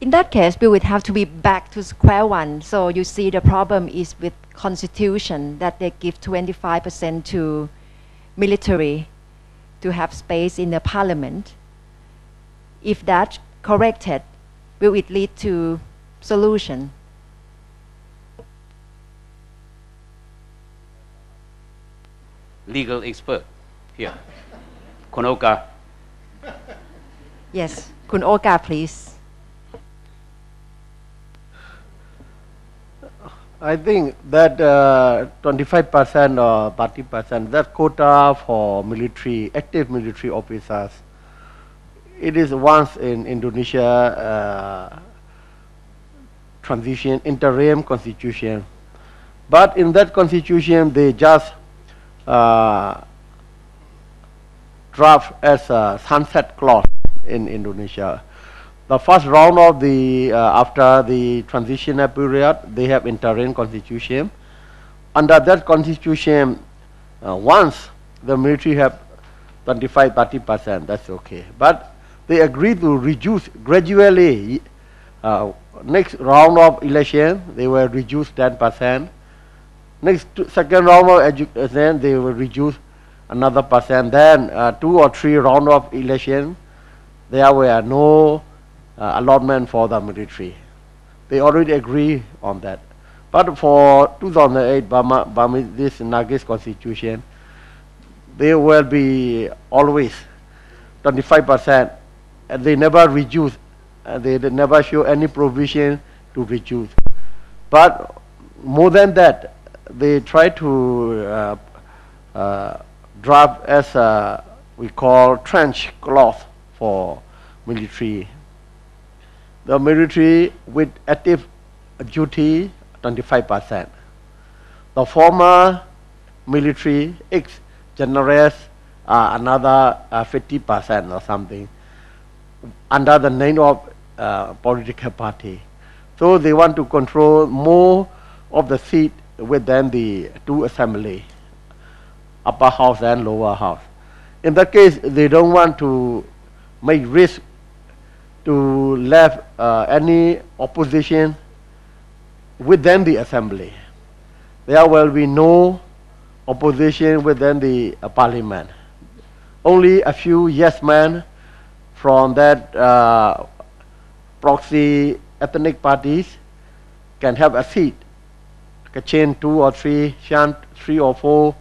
in that case, we would have to be back to square one. So you see the problem is with constitution that they give 25% to military to have space in the parliament. If that corrected, will it lead to solution? Legal expert here. Kunoka. Yes, Kunoka, please. I think that uh, 25% or 30%, that quota for military, active military officers, it is once in Indonesia uh, transition, interim constitution. But in that constitution, they just uh, draft as a sunset clause in Indonesia. The first round of the, uh, after the transitional period, they have interim constitution. Under that constitution, uh, once the military have 25, 30 percent, that's okay. But they agree to reduce gradually. Uh, next round of election, they will reduce 10 percent. Next second round of education, they will reduce another percent. Then uh, two or three round of election, there were no allotment for the military. They already agree on that. But for 2008 Burma, Burma, this Nagis constitution, there will be always 25%, and they never reduce, and they, never show any provision to reduce. But more than that, they try to uh, uh, as a, we call trench cloth for military. The military with active duty 25%. The former military ex-generals uh, another uh, 50% or something under the name of uh, political party. So they want to control more of the seat within the two assembly, upper house and lower house. In that case, they don't want to make risk to left uh, any opposition within the assembly. There will be no opposition within the uh, parliament. Only a few yes men from that uh, proxy ethnic parties can have a seat. Kachin two or three, Shant three or four,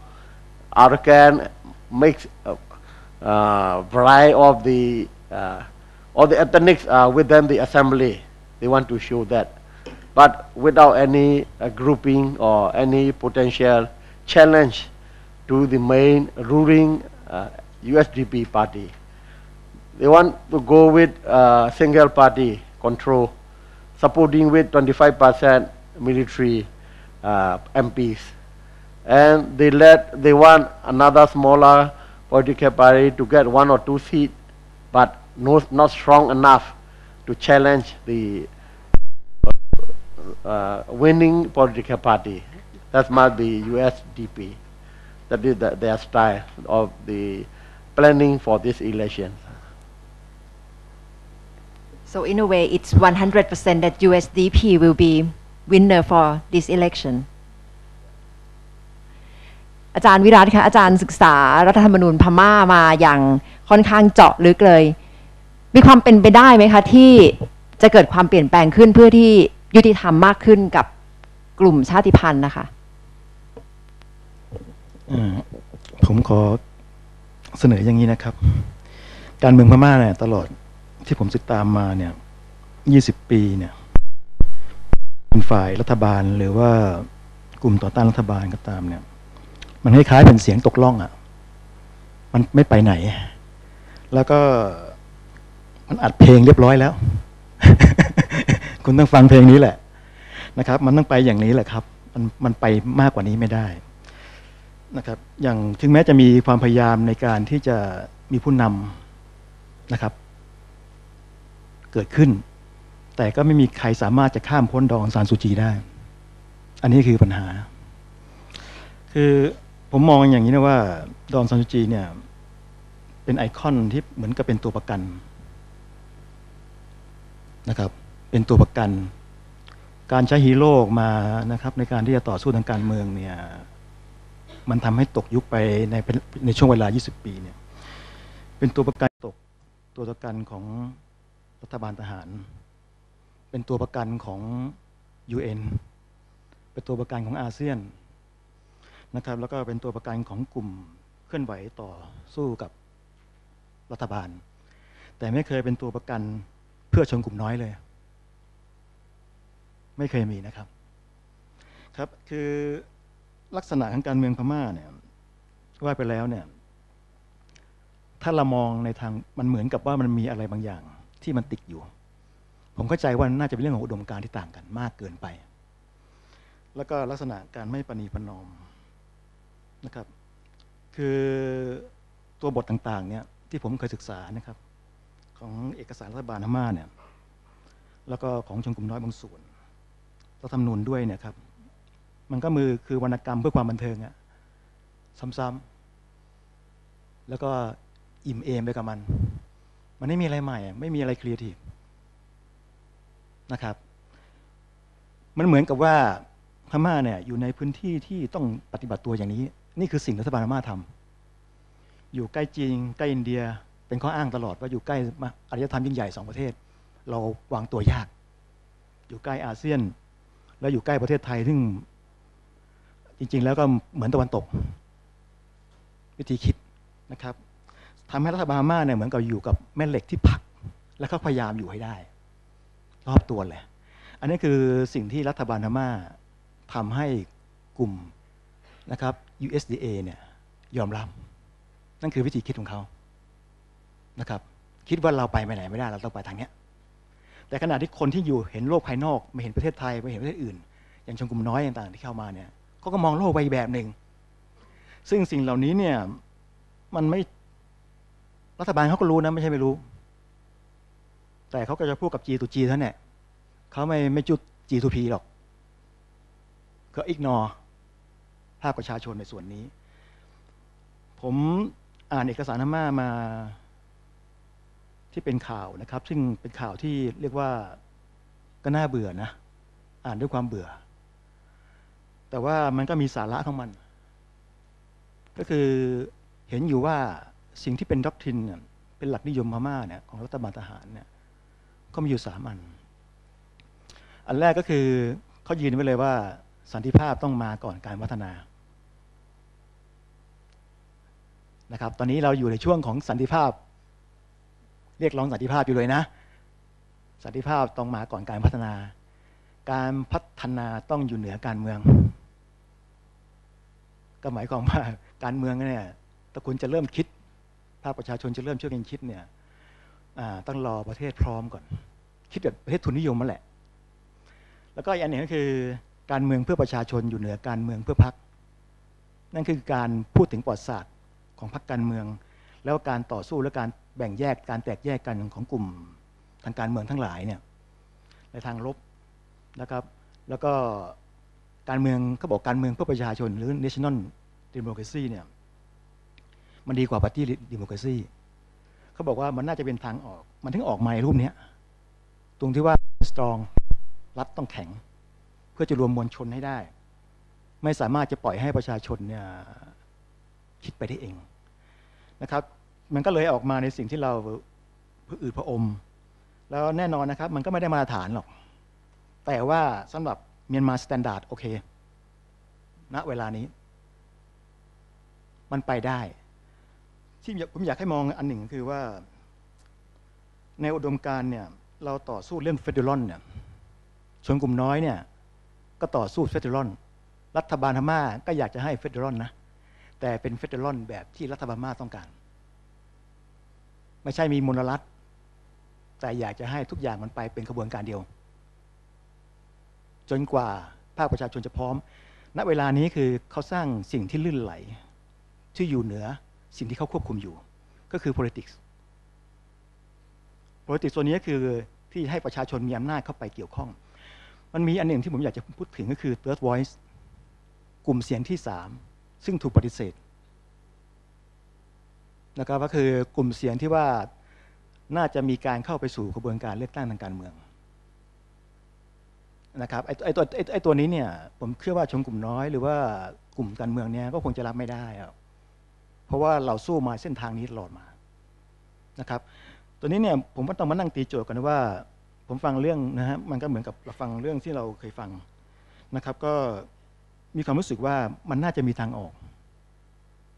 Arakan makes a uh, variety of the all the ethnics are within the assembly. They want to show that, but without any uh, grouping or any potential challenge to the main ruling uh, USDP party. They want to go with uh, single party control, supporting with 25% military uh, MPs. And they let, they want another smaller political party to get one or two seats, but no, not strong enough to challenge the uh, winning political party. That must be USDP. That is the, their style of the planning for this election. So in a way, it's 100% that USDP will be winner for this election. อาจารย์วิรัตคะอาจารย์ศึกษารัฐธรรมนูญพม่ามาอย่างค่อนข้างเจาะลึกเลย มีความเป็นไปได้ไหมคะ ที่จะเกิดความเปลี่ยนแปลงขึ้นเพื่อที่ยุติธรรมมากขึ้นกับกลุ่มชาติพันธุ์นะคะผมขอเสนออย่างนี้นะครับ การเมืองพม่าเนี่ยตลอดที่ผมติดตามมาเนี่ยยี่สิบปีเนี่ยเป็นฝ่ายรัฐบาลหรือว่ากลุ่มต่อต้านรัฐบาลก็ตามเนี่ย มันคล้ายๆเป็นเสียงตกล่องอะ่ะ มันไม่ไปไหน แล้วก็ มันอัดเพลงเรียบร้อยแล้ว คุณต้องฟังเพลงนี้แหละนะครับ มันต้องไปอย่างนี้แหละครับ มันมันไปมากกว่านี้ไม่ได้นะครับ อย่างถึงแม้จะมีความพยายามในการที่จะมีผู้นำนะครับ เกิดขึ้น แต่ก็ไม่มีใครสามารถจะข้ามพ้นดองซานซูจีได้ อันนี้คือปัญหา คือผมมองอย่างนี้นะว่า ดองซานซูจีเนี่ย เป็นไอคอนที่เหมือนกับเป็นตัวประกัน นะครับ เป็นตัวประกัน การใช้ฮีโร่มานะครับ ในการที่จะต่อสู้ทางการเมืองเนี่ยมันทำให้ตกยุคไปในในช่วงเวลา 20 ปีเนี่ยเป็นตัวประกันตกตัวประกันของรัฐบาลทหาร เป็นตัวประกันของ UN เป็นตัวประกันของอาเซียนนะครับ แล้วก็เป็นตัวประกันของกลุ่มเคลื่อนไหวต่อสู้กับรัฐบาล แต่ไม่เคยเป็นตัวประกัน พื่อชนกลุ่มน้อยเลย ไม่เคยมีนะครับ ครับคือลักษณะของการเมืองพม่าเนี่ยว่าไปแล้วเนี่ย ถ้าเรามองในทางมันเหมือนกับว่ามันมีอะไรบางอย่างที่มันติดอยู่ ผมเข้าใจว่าน่าจะเป็นเรื่องของอุดมการณ์ที่ต่างกันมากเกินไป แล้วก็ลักษณะการไม่ประนีประนอมนะครับ คือตัวบทต่างๆเนี่ยที่ผมเคยศึกษานะครับ ของเอกสารรัฐบาลพม่าเนี่ยแล้วก็ของชนกลุ่มน้อยบางส่วนรัฐธรรมนูญด้วยเนี่ยครับมันก็มือคือวรรณกรรมเพื่อความบันเทิงอะซ้ำๆแล้วก็อิ่มเอมไปกับมัน มันไม่มีอะไรใหม่ ไม่มีอะไรครีเอทีฟนะครับ มันเหมือนกับว่าพม่าเนี่ยอยู่ในพื้นที่ที่ต้องปฏิบัติตัวอย่างนี้ นี่คือสิ่งรัฐบาลพม่าทำอยู่ใกล้จีนใกล้อินเดีย เป็นข้ออ้างตลอดว่าอยู่ใกล้อารยธรรมยิ่งใหญ่สองประเทศ เราวางตัวยาก อยู่ใกล้อาเซียน แล้วอยู่ใกล้ประเทศไทยซึ่งจริง ๆ แล้วก็เหมือนตะวันตก วิธีคิดนะครับทำให้รัฐบาลม่าเนี่ยเหมือนกับอยู่กับแม่เหล็กที่ผัก แล้วก็พยายามอยู่ให้ได้ รอบตัวเลย อันนี้คือสิ่งที่รัฐบาลพม่าทำให้กลุ่มนะครับ USDA เนี่ยยอมรับ นั่นคือวิธีคิดของเขา นะครับ คิดว่าเราไปไปไหนไม่ได้เราต้องไปทางเนี้ยแต่ขณะที่คนที่อยู่เห็นโลกภายนอกไม่เห็นประเทศไทยไม่เห็นประเทศอื่น อย่างชนกลุ่มน้อยต่างๆที่เข้ามาเนี่ยเขาก็มองโลกไปแบบหนึ่งซึ่งสิ่งเหล่านี้เนี่ย มันไม่รัฐบาลเขาก็รู้นะไม่ใช่ไม่รู้ แต่เขาก็จะพูดกับ G to G เท่านั้นแหละเขาไม่ไม่จุด G to P หรอกก็อิกนอภาคประชาชนในส่วนนี้ ผมอ่านเอกสารน้ำมามา ที่เป็นข่าวนะครับ ซึ่งเป็นข่าวที่เรียกว่าก็น่าเบื่อนะ อ่านด้วยความเบื่อ แต่ว่ามันก็มีสาระของมัน ก็คือเห็นอยู่ว่าสิ่งที่เป็นด็อกทินเนี่ยเป็นหลักนิยมพม่าเนี่ยของรัฐบาลทหารเนี่ยก็มีอยู่สามอัน อันแรกก็คือเขายืนไว้เลยว่าสันติภาพต้องมาก่อนการพัฒนานะครับ ตอนนี้เราอยู่ในช่วงของสันติภาพ เรียกร้องสันติภาพอยู่เลยนะ สันติภาพต้องมาก่อนการพัฒนา การพัฒนาต้องอยู่เหนือการเมือง ก็หมายความว่าการเมืองเนี่ยถ้าคุณจะเริ่มคิด ภาคประชาชนจะเริ่มช่วยกันคิดเนี่ยต้องรอประเทศพร้อมก่อน คิดแบบประเทศทุนนิยมมาแหละ แล้วก็อีกอันหนึ่งก็คือ การเมืองเพื่อประชาชนอยู่เหนือการเมืองเพื่อพรรคนั่นคือการพูดถึงประวัติศาสตร์ของพรรคการเมือง แล้วการต่อสู้และการแบ่งแยกการแตกแยกกันของกลุ่มทางการเมืองทั้งหลายเนี่ยในทางลบนะครับ แล้วก็การเมืองเขาบอกการเมืองเพื่อประชาชนหรือ national democracy เนี่ยมันดีกว่า party democracy เขาบอกว่ามันน่าจะเป็นทางออก มันถึงออกมาในรูปนี้ตรงที่ว่า strong รัฐต้องแข็ง เพื่อจะรวมมวลชนให้ได้ ไม่สามารถจะปล่อยให้ประชาชนเนี่ยคิดไปได้เอง นะครับ มันก็เลยออกมาในสิ่งที่เราเพื่ออืดพระอม แล้วแน่นอนนะครับ มันก็ไม่ได้มาตรฐานหรอก แต่ว่าสำหรับเมียนมาสแตนดาร์ดโอเคณเวลานี้ มันไปได้ ที่ผมอยากให้มองอันหนึ่งคือว่า ในอุดมการเนี่ย เราต่อสู้เรื่องเฟดเดอรอนเนี่ยชนกลุ่มน้อยเนี่ย ก็ต่อสู้เฟดเดอรอนรัฐบาลพม่าก็อยากจะให้เฟดเดอรอนนะ แต่เป็นเฟดเดอรอนแบบที่รัฐบาลม่าต้องการ ไม่ใช่มีมลรัฐ แต่อยากจะให้ทุกอย่างมันไปเป็นกระบวนการเดียว จนกว่าภาคประชาชนจะพร้อม ณ เวลานี้คือเขาสร้างสิ่งที่ลื่นไหล ที่อยู่เหนือสิ่งที่เขาควบคุมอยู่ ก็คือ politics politics ตัวนี้คือที่ให้ประชาชนมีอำนาจเข้าไปเกี่ยวข้อง มันมีอันหนึ่งที่ผมอยากจะพูดถึงก็คือ third voice กลุ่มเสียงที่สาม ซึ่งถูกปฏิเสธนะครับก็คือกลุ่มเสียงที่ว่าน่าจะมีการเข้าไปสู่กระบวนการเลือกตั้งทางการเมืองนะครับไอ้ตัวไอ้ตัวนี้เนี่ยผมเชื่อว่าชนกลุ่มน้อยหรือว่ากลุ่มการเมืองเนี่ยก็คงจะรับไม่ได้อะเพราะว่าเราสู้มาเส้นทางนี้ตลอดมานะครับ ตัวนี้เนี่ยผมว่าต้องมานั่งตีโจทย์กันว่า ผมฟังเรื่องนะฮะมันก็เหมือนกับเราฟังเรื่องที่เราเคยฟังนะครับ ก็ มีความรู้สึกว่ามันน่าจะมีทางออก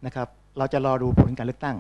นะครับ เราจะรอดูผลการเลือกตั้ง